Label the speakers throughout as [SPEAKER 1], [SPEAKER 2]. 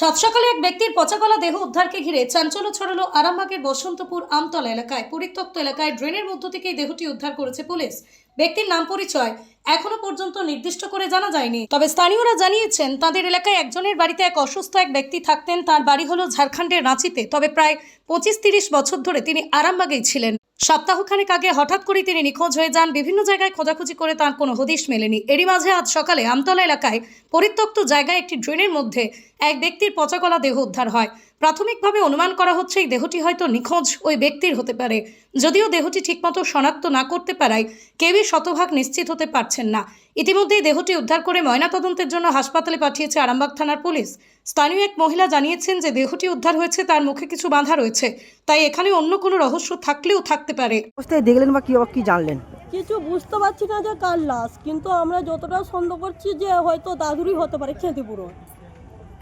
[SPEAKER 1] সকালে এক ব্যক্তির পচাগলা দেহ উদ্ধারকে ঘিরে চাঞ্চল্য ছড়ালো আরামবাগের বসন্তপুর আমতলা এলাকায়। পরিত্যক্ত এলাকায় ড্রেনের মধ্য থেকে এই দেহটি উদ্ধার করেছে পুলিশ। ব্যক্তির নাম পরিচয় এখনও পর্যন্ত নির্দিষ্ট করে জানা যায়নি। তবে স্থানীয়রা জানিয়েছেন, তাদের এলাকায় একজনের বাড়িতে এক অসুস্থ এক ব্যক্তি থাকতেন। তার বাড়ি হলো ঝাড়খণ্ডের রাঁচিতে। তবে প্রায় পঁচিশ তিরিশ বছর ধরে তিনি আরামবাগেই ছিলেন। সপ্তাহখানেক আগে হঠাৎ করে তিনি নিখোঁজ হয়ে যান। বিভিন্ন জায়গায় খোঁজাখুঁজি করে তার কোনো হদিশ মেলেনি। এরই মাঝে আজ সকালে আমতলা এলাকায় পরিত্যক্ত জায়গায় একটি ড্রেনের মধ্যে এক ব্যক্তির পচাগলা দেহ উদ্ধার হয়। প্রাথমিকভাবে অনুমান করা হচ্ছে এই দেহটি হয়তো নিখোঁজ ওই ব্যক্তির হতে পারে। যদিও দেহটি ঠিকমতো শনাক্ত না করতে পারায় কেউই শতভাগ নিশ্চিত হতে পারছেন না। ইতিমধ্যেই দেহটি উদ্ধার করে ময়নাতদন্তের জন্য হাসপাতালে পাঠিয়েছে আরামবাগ থানার পুলিশ। স্থানীয় এক মহিলা জানিয়েছেন যে দেহটি উদ্ধার হয়েছে তার মুখে কিছু বাঁধা রয়েছে। তাই এখানে অন্য কোনো রহস্য থাকলেও থাকতে পারে।
[SPEAKER 2] অবস্থায় দেখলেন বা কি অবাক কি জানলেন?
[SPEAKER 3] কিছু বুঝতে পারছি না যে কার লাশ কিন্তু আমরা যতটা সন্দেহ করছি যে হয়তো দাদুরই হতে পারে খেতিপুরো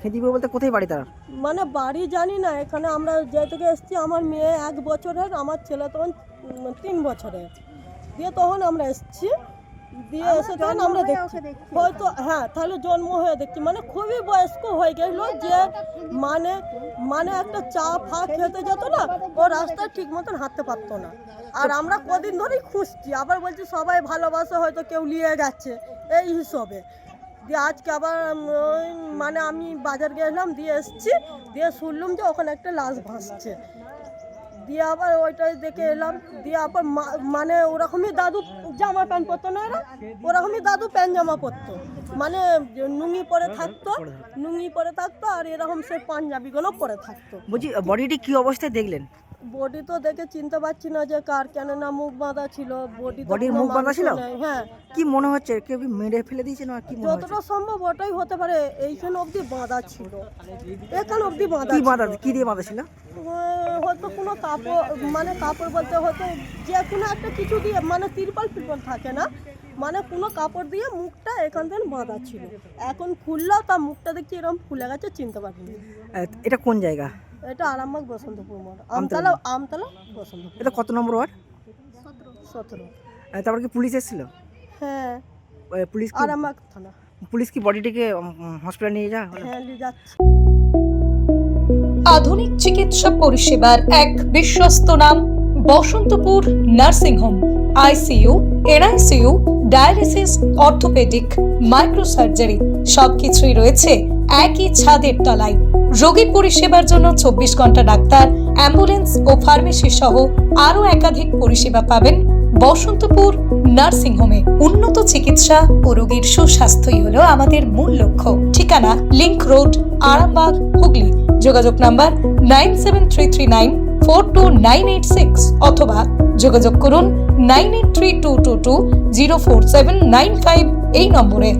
[SPEAKER 2] খেতিপুর বলতে কোথায় বাড়ি তার?
[SPEAKER 3] মানে বাড়ি জানি না এখানে আমরা যে থেকে এসেছি আমার মেয়ে এক বছরের আমার ছেলে তখন তিন বছরের। দিয়ে তখন আমরা এসেছি দিয়ে এসে তখন আমরা দেখছি। হয়তো হ্যাঁ তাহলে জন্ম হয়ে দেখছি। মানে খুবই বয়স্ক হয়ে গেল যে মানে মানে একটা চা ফা খেতে যেত না ও রাস্তায় ঠিক মতন হাঁটতে পারতো না। আর আমরা কদিন ধরেই খুঁজছি আবার বলছি সবাই ভালোবাসে হয়তো কেউ নিয়ে যাচ্ছে এই হিসাবে। দিয়ে আজকে আবার মানে আমি বাজার গেলাম, দিয়ে এসেছি, দিয়ে শুনলাম যে ওখানে একটা লাশ ভাসছে। দিয়ে আবার ওইটাই দেখে এলাম, দিয়ে আবার মানে ওরকমই দাদু জামা প্যান্ট পরতো না এরা? ওরকমই দাদু প্যান্ট জামা পরতো। মানে নুঙ্গি পরে থাকতো নুঙ্গি পরে থাকতো, আর এরকম সেই পাঞ্জাবিগুলো পরে থাকতো।
[SPEAKER 2] বলছি বডিটি কি অবস্থায় দেখলেন?
[SPEAKER 3] বডি তো দেখে চিনতে পারছি না যে কার কেন না মুখ বাঁধা ছিল বডি
[SPEAKER 2] বডির মুখ বাঁধা ছিল?
[SPEAKER 3] হ্যাঁ।
[SPEAKER 2] কি মনে হচ্ছে? কেউ কি মেরে ফেলে দিয়েছে না কি মনে হচ্ছে?
[SPEAKER 3] যতটা সম্ভব ওটাই হতে পারে এইখানে অবধি বাঁধা ছিল। এখানে অবধি বাঁধা
[SPEAKER 2] কি বাঁধা কি দিয়ে বাঁধা ছিল?
[SPEAKER 3] হয়তো কোনো কাপড় মানে কাপড় বলতে হয়তো যে কোনো একটা কিছু দিয়ে মানে তিরপাল ফিরপাল থাকে না মানে কোনো কাপড় দিয়ে মুখটা এখান থেকে বাঁধা ছিল। এখন খুললেও তা মুখটা দেখছি এরকম ফুলে গেছে চিনতে পারিনি।
[SPEAKER 2] এটা কোন জায়গা?
[SPEAKER 3] এটা আরামবাগ বসন্তপুর মোড়। আমতলা আমতলা। বসন্তপুর।
[SPEAKER 2] এটা কত নম্বর ওয়ার্ড?
[SPEAKER 3] সতেরো।
[SPEAKER 2] তারপর কি পুলিশ এসেছিল?
[SPEAKER 3] হ্যাঁ।
[SPEAKER 2] পুলিশ কি
[SPEAKER 3] আরামবাগ থানা।
[SPEAKER 2] পুলিশ কি বডিটিকে হসপিটাল নিয়ে যা
[SPEAKER 3] হ্যাঁ নিয়ে যাচ্ছে।
[SPEAKER 1] আধুনিক চিকিৎসা পরিষেবার এক বিশ্বস্ত নাম Basantapur nursing home ICU NICU dialysis orthopaedic microsurgery সবকিছুই রয়েছে একই ছাদের তলায়। রোগী পরিষেবার জন্য চব্বিশ ঘণ্টা ডাক্তার, অ্যাম্বুলেন্স ও ফার্মেসি সহ আরও একাধিক পরিষেবা পাবেন বসন্তপুর নার্সিং হোমে উন্নত চিকিৎসা ও রোগীর সুস্বাস্থ্যই হলো আমাদের মূল লক্ষ্য। ঠিকানা লিংক রোড, আরামবাগ, হুগলি। যোগাযোগ number nine seven three three nine four two nine eight six অথবা যোগাযোগ করুন nine eight three two two two zero four seven nine five এই নম্বরে।